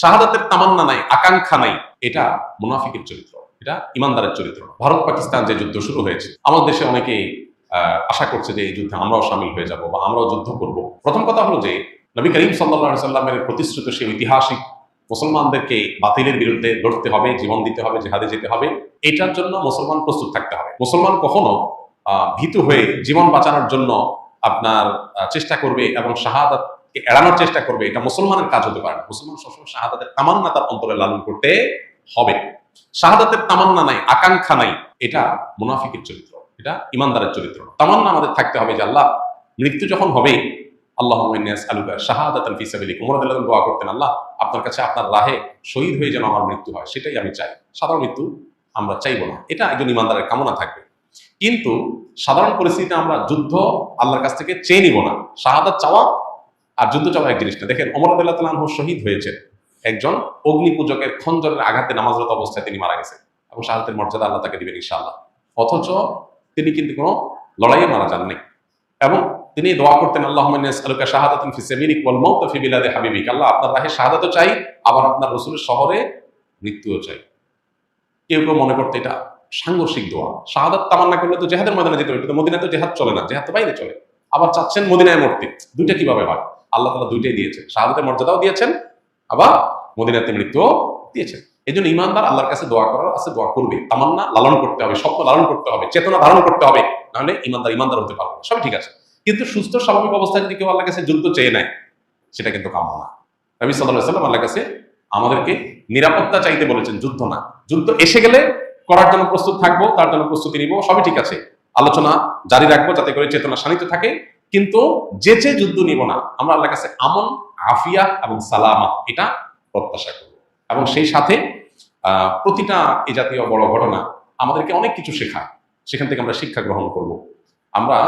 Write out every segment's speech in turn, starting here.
শাহাদাতের তামান্না নাই আকাঙ্ক্ষা নাই এটা মুনাফিকের চরিত্র এটা ইমানদারের চরিত্র। ভারত পাকিস্তান যে যুদ্ধ শুরু হয়েছে আমাদের দেশে অনেকেই আহ, আশা করছে যে এই যুদ্ধে আমরাও সামিল হয়ে যাব বা আমরাও যুদ্ধ করব। প্রথম কথা হলো যে নবী করিম সাল্লা সাল্লামের প্রতিশ্রুত সেই ঐতিহাসিক মুসলমানদেরকে বাতিলের বিরুদ্ধে লড়তে হবে জীবন দিতে হবে জেহাদে যেতে হবে এটার জন্য মুসলমান প্রস্তুত থাকতে হবে। মুসলমান কখনো ভীতু হয়ে জীবন বাঁচানোর জন্য আপনার চেষ্টা করবে এবং শাহাদাতকে এড়ানোর চেষ্টা করবে, এটা মুসলমানের কাজ হতে পারে মুসলমান সবসময় শাহাদাতের তামান্না তার অন্তরে লালন করতে হবে। শাহাদাতের তামান্না নাই, আকাঙ্ক্ষা নাই, এটা মুনাফিকের চরিত্র, এটা ইমানদারের চরিত্র তামান্না আমাদের থাকতে হবে যে আল্লাহ, মৃত্যু যখন হবে আল্লাহ আলুকা শাহাদাত আল ফিসাবিলি উমর আদাল্লাহ দোয়া করতেন, আল্লাহ, আপনার কাছে আপনার রাহে শহীদ হয়ে যেন আমার মৃত্যু হয়, সেটাই আমি চাই। সাধারণ মৃত্যু আমরা চাইব না। এটা একজন ইমানদারের কামনা থাকবে। কিন্তু সাধারণ পরিস্থিতিতে আমরা যুদ্ধ আল্লাহর কাছ থেকে চেয়ে নিব না। শাহাদাত চাওয়া আর যুদ্ধ চাওয়া এক জিনিস না দেখেন অমর আদাল্লাহ তালাহ শহীদ হয়েছে একজন অগ্নি পূজকের খঞ্জরের আঘাতে নামাজরত অবস্থায় তিনি মারা গেছেন এবং শাহাদাতের মর্যাদা আল্লাহ তাকে দিবেন ইনশাআল্লাহ। অথচ তিনি কিন্তু কোনো লড়াইয়ে মারা যাননি এবং তিনি দোয়া করতেন আল্লাহ হাবিবিক। আল্লাহ, আপনার রাহে শাহাদাতও চাই, আবার আপনার রসুলের শহরে মৃত্যুও চাই। কেউ কেউ মনে করতে, এটা সাংঘর্ষিক দোয়া। শাহাদাত তামান্না করলে তো জেহাদের ময়দানে যেতে হবে মদিনায় তো জেহাদ চলে না, জেহাদ তো বাইরে চলে। আবার চাচ্ছেন মদিনায় মরতে। দুইটা কীভাবে হয়? আল্লাহ তালা দুইটাই দিয়েছেন। শাহাদাতের মর্যাদাও দিয়েছেন, আবার মদিনাতে মৃত্যুও দিয়েছেন। এই জন্য ইমানদার আল্লাহর কাছে দোয়া করার আছে, দোয়া করবে। তামান্না লালন করতে হবে, স্বপ্ন লালন করতে হবে, চেতনা ধারণ করতে হবে, নাহলে ইমানদার ইমানদার হতে পারবে না। সবই ঠিক আছে। কিন্তু সুস্থ, স্বাভাবিক অবস্থায় যদি কেউ আল্লাহর কাছে যুদ্ধ চেয়ে নেয়, সেটা কিন্তু কাম্য না। নবী সাল্লাহ সাল্লাম আল্লাহর কাছে আমাদেরকে নিরাপত্তা চাইতে বলেছেন, যুদ্ধ না। যুদ্ধ এসে গেলে করার জন্য প্রস্তুত থাকব, তার জন্য প্রস্তুতি নিব, সবই ঠিক আছে। আলোচনা জারি রাখব, যাতে করে চেতনা শানিত থাকে কিন্তু যে যে যুদ্ধ নিব না, আমরা আল্লাহর কাছে আমন আফিয়া এবং সালামা এটা প্রত্যাশা করব। এবং সেই সাথে প্রতিটা এই জাতীয় বড় ঘটনা আমাদেরকে অনেক কিছু শেখায়। সেখান থেকে আমরা শিক্ষা গ্রহণ করব। আমরা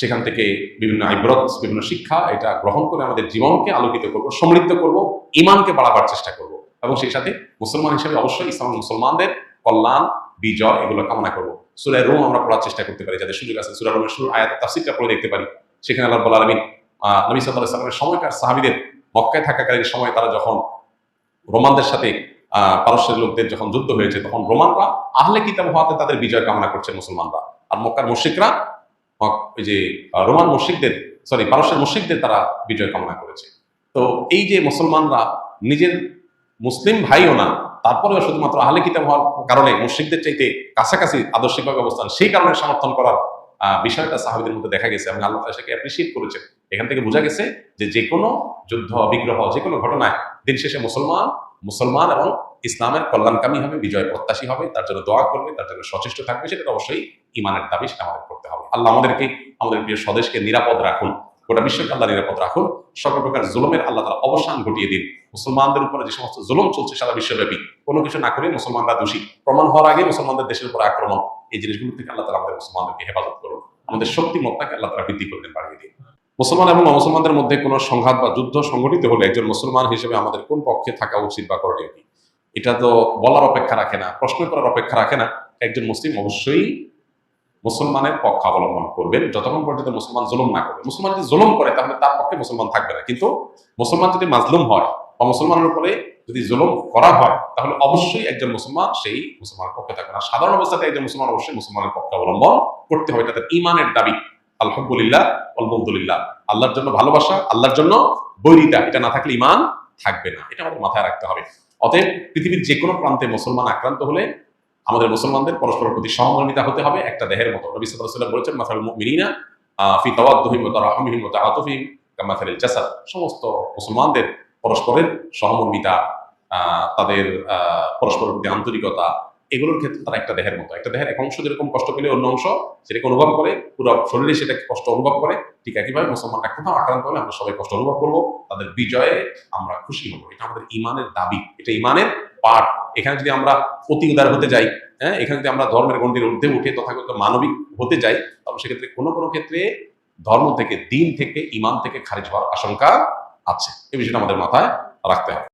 সেখান থেকে বিভিন্ন আইব্রত বিভিন্ন শিক্ষা এটা গ্রহণ করে আমাদের জীবনকে আলোকিত করব, সমৃদ্ধ করব ইমানকে বাড়াবার চেষ্টা করব এবং সেই সাথে মুসলমান হিসেবে অবশ্যই ইসলাম মুসলমানদের কল্যাণ, বিজয় এগুলো কামনা করব। সুরায় রোম আমরা পড়ার চেষ্টা করতে পারি, যাদের সুযোগ আছে সুরা রোমের শুরু আয়াত তাফসিরটা পড়ে দেখতে পারি। সেখানে আল্লাহ বলা আলমিন নবী সাল্লাহ সময়কার সাহাবিদের মক্কায় থাকাকালীন সময় তারা যখন রোমানদের সাথে পারস্যের লোকদের যখন যুদ্ধ হয়েছে, তখন রোমানরা আহলে কিতাব হওয়াতে তাদের বিজয় কামনা করছে মুসলমানরা। আর মক্কার মুশিকরা ওই যে রোমান মুশিকদের সরি পারস্যের মুশিকদের তারা বিজয় কামনা করেছে। তো এই যে মুসলমানরা নিজের মুসলিম ভাইও না, তারপরেও শুধুমাত্র আহলে কিতাব হওয়ার কারণে মুশিকদের চাইতে কাছাকাছি আদর্শিকভাবে অবস্থান সেই কারণে সমর্থন করার বিষয়টা সাহাবিদের মধ্যে দেখা গেছে এবং আল্লাহ সেটাকে অ্যাপ্রিসিয়েট করেছেন। এখান থেকে বোঝা গেছে যে যে কোনো যুদ্ধ, বিগ্রহ, যে কোনো ঘটনায় দিন শেষে মুসলমান মুসলমান এবং ইসলামের কল্যাণকামী হবে, বিজয় প্রত্যাশী হবে, তার জন্য দোয়া করবে, তার জন্য সচেষ্ট থাকবে, সেটা অবশ্যই ইমানের দাবি, সেটা আমাদের করতে হবে। আল্লাহ আমাদেরকে, আমাদের প্রিয় স্বদেশকে নিরাপদ রাখুন, গোটা বিশ্বকে আল্লাহ নিরাপদ রাখুন। সকল প্রকার জুলুমের আল্লাহ তারা অবসান ঘটিয়ে দিন। মুসলমানদের উপরে যে সমস্ত জুলুম চলছে সারা বিশ্বব্যাপী, কোনো কিছু না করে মুসলমানরা দোষী। প্রমাণ হওয়ার আগে মুসলমানদের দেশের উপর আক্রমণ। এই জিনিসগুলো থেকে আল্লাহ তালা আমাদের মুসলমানদেরকে হেফাজত করুন আমাদের শক্তিমত্তাকে আল্লাহ তারা বৃদ্ধি করতেন বাড়িয়ে দিন। মুসলমান এবং অমুসলমানদের মধ্যে কোনো সংঘাত বা যুদ্ধ সংঘটিত হলে একজন মুসলমান হিসেবে আমাদের কোন পক্ষে থাকা উচিত বা করণীয় কি? এটা তো বলার অপেক্ষা রাখে না, প্রশ্ন করার অপেক্ষা রাখে না। একজন মুসলিম অবশ্যই মুসলমানের পক্ষ অবলম্বন করবেন। যতক্ষণ পর্যন্ত মুসলমান জুলুম না করবে মুসলমান যদি জুলুম করে, তাহলে তার পক্ষে মুসলমান থাকবে না। কিন্তু মুসলমান যদি মাজলুম হয় বা মুসলমানের উপরে যদি জুলুম করা হয় তাহলে অবশ্যই একজন মুসলমান সেই মুসলমানের পক্ষে থাকবে না। সাধারণ অবস্থাতে একজন মুসলমান অবশ্যই মুসলমানের পক্ষে অবলম্বন করতে হবে। তাদের ইমানের দাবি আলহামদুলিল্লাহ আলহামদুলিল্লাহ আল্লাহর জন্য ভালোবাসা আল্লাহর জন্য বৈরিতা এটা না থাকলে ইমান থাকবে না। এটা আমাদের মাথায় রাখতে হবে। অতএব পৃথিবীর যে কোনো প্রান্তে মুসলমান আক্রান্ত হলে আমাদের মুসলমানদের পরস্পরের প্রতি সহমর্মিতা হতে হবে একটা দেহের মতো। নবী সাল্লাল্লাহু বলেছেন মুমিনিনা আহ, ফি তাওয়াদ্দুহিম ওয়া তারাহুমিহিম জাসাদ। সমস্ত মুসলমানদের পরস্পরের সহমর্মিতা তাদের পরস্পরের প্রতি আন্তরিকতা, এগুলোর ক্ষেত্রে তারা একটা দেহের মতো। একটা দেহের এক অংশ যেরকম কষ্ট পেলে অন্য অংশ সেটাকে অনুভব করে, পুরো শরীরে সেটাকে কষ্ট অনুভব করে, ঠিক একইভাবে মুসলমানরা কোথাও আক্রান্ত হলে আমরা সবাই কষ্ট অনুভব করব, তাদের বিজয়ে আমরা খুশি হব। এটা আমাদের ইমানের দাবি। এটা ইমানের পাঠ। এখানে যদি আমরা অতি উদার হতে যাই হ্যাঁ এখানে যদি আমরা ধর্মের গণ্ডির ঊর্ধ্বে উঠে তথাগত মানবিক হতে যাই, তাহলে সেক্ষেত্রে কোনো কোনো ক্ষেত্রে ধর্ম থেকে, দিন থেকে, ইমান থেকে খারিজ হওয়ার আশঙ্কা আছে। এই বিষয়টা আমাদের মাথায় রাখতে হবে।